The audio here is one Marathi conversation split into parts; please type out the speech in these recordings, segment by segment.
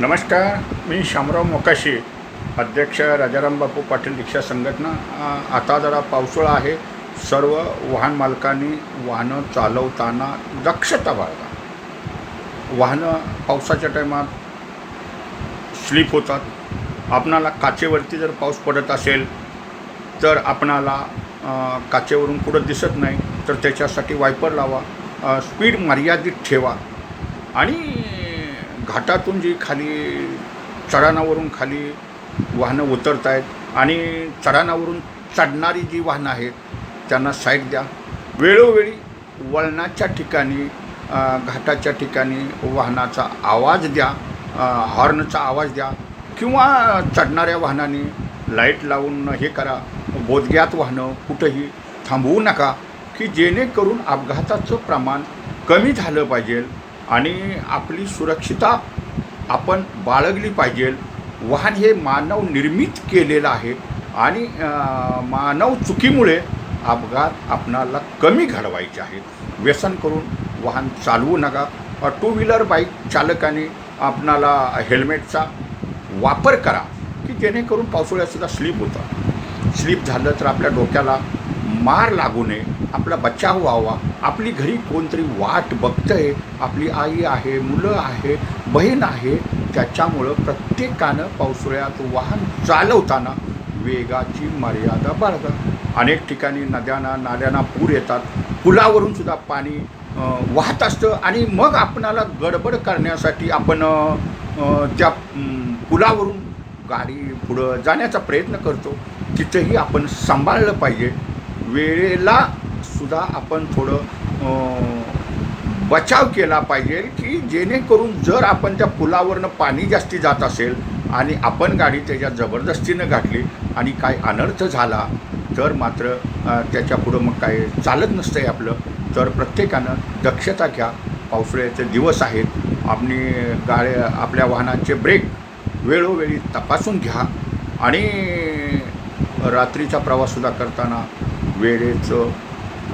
नमस्कार मी शामराव मोकाशी अध्यक्ष राजाराम बापू पाटील रिक्षा संघटना. आता जरा पावसाळा आहे. सर्व वाहन मालकांनी वाहनं चालवताना दक्षता बाळगा. वाहनं पावसाच्या टायमात स्लिप होतात. आपणाला काचेवरती जर पाऊस पडत असेल तर आपणाला काचेवरून पुढं दिसत नाही तर त्याच्यासाठी वायपर लावा. स्पीड मर्यादित ठेवा. आणि घाटातून जी खाली चढाणावरून खाली वाहनं उतरत आहेत आणि चढाणावरून चढणारी जी वाहनं आहेत त्यांना साईड द्या. वेळोवेळी वळणाच्या ठिकाणी घाटाच्या ठिकाणी वाहनाचा आवाज द्या हॉर्नचा आवाज द्या किंवा चढणाऱ्या वाहनाने लाइट लावून हे करा. बोधग्यात वाहनं कुठंही थांबवू नका की जेणेकरून अपघाताचं प्रमाण कमी झालं पाहिजे. आणि आपली सुरक्षिता आपण बाळगली पाहिजे. वाहन हे मानव निर्मित केलेलं आहे आणि मानव चुकीमुळे अपघात आपणाला कमी घडवायचे आहेत. व्यसन करून वाहन चालवू नका. टू व्हीलर बाईक चालकाने आपणाला हेल्मेटचा वापर करा की जेणेकरून पावसाळ्यातसुद्धा स्लीप होतं. स्लीप झालं तर आपल्या डोक्याला मार लागू नये. आपला बचाव व्हावा. आपली घरी कोणतरी वाट बघतंय आपली आई आहे मुलं आहे बहीण आहे त्याच्यामुळं प्रत्येकानं पावसाळ्यात वाहन चालवताना वेगाची मर्यादा बाळगा. अनेक ठिकाणी नद्यांना नाल्यांना पूर येतात. पुलावरून सुद्धा पाणी वाहत असतं आणि मग आपणाला गडबड करण्यासाठी आपण त्या पुलावरून गाडी पुढं जाण्याचा प्रयत्न करतो. तिथंही आपण सांभाळलं पाहिजे. वेळेला सुद्धा आपण थोडं बचाव केला पाहिजे की जेणेकरून जर आपण त्या पुलावरनं पाणी जास्ती जात असेल आणि आपण गाडी त्याच्या जबरदस्तीनं गाठली आणि काय अनर्थ झाला तर मात्र त्याच्या पुढं मग काय चालत नसतंय आपलं. तर प्रत्येकानं दक्षता घ्या. पावसाळ्याचे दिवस आहेत. आपली गाड्या आपल्या वाहनांचे ब्रेक वेळोवेळी तपासून घ्या आणि रात्रीचा प्रवाससुद्धा करताना वेळेचं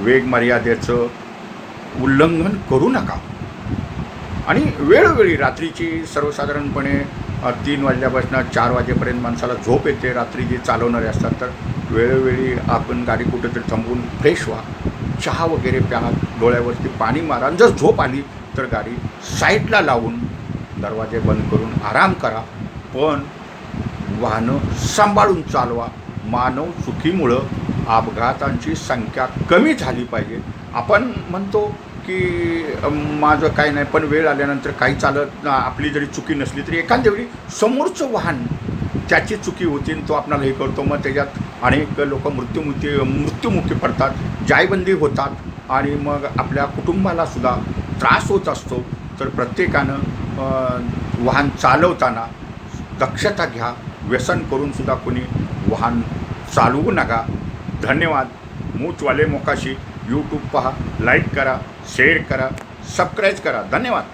वेग मर्यादेचं उल्लंघन करू नका. आणि वेळोवेळी रात्रीची सर्वसाधारणपणे तीन वाजल्यापासून चार वाजेपर्यंत माणसाला झोप येते रात्री जे चालवणारे असतात तर वेळोवेळी आपण गाडी कुठेतरी थांबवून फ्रेश व्हा. चहा वगैरे प्या डोळ्यावरती पाणी मारा जर झोप आली तर गाडी साईडला लावून दरवाजे बंद करून आराम करा. पण वाहनं सांभाळून चालवा. मानव चुकीमुळं अपघातांची संख्या कमी झाली पाहिजे. आपण म्हणतो की माझं काही नाही पण वेळ आल्यानंतर काही चालत आपली जरी चुकी नसली तरी एखाद्या वेळी समोरचं वाहन त्याची चुकी होती आणि तो आपणाला हे करतो मग त्याच्यात अनेक लोक मृत्युमुखी मृत्युमुखी पडतात जायबंदी होतात आणि मग आपल्या कुटुंबाला सुद्धा त्रास होत असतो. तर प्रत्येकानं वाहन चालवताना दक्षता घ्या. व्यसन करून सुद्धा कोणी वाहन चालवू नका. धन्यवाद. मूचवाले मोकाशी यूट्यूब पहा लाईक करा शेअर करा सबस्क्राईब करा. धन्यवाद.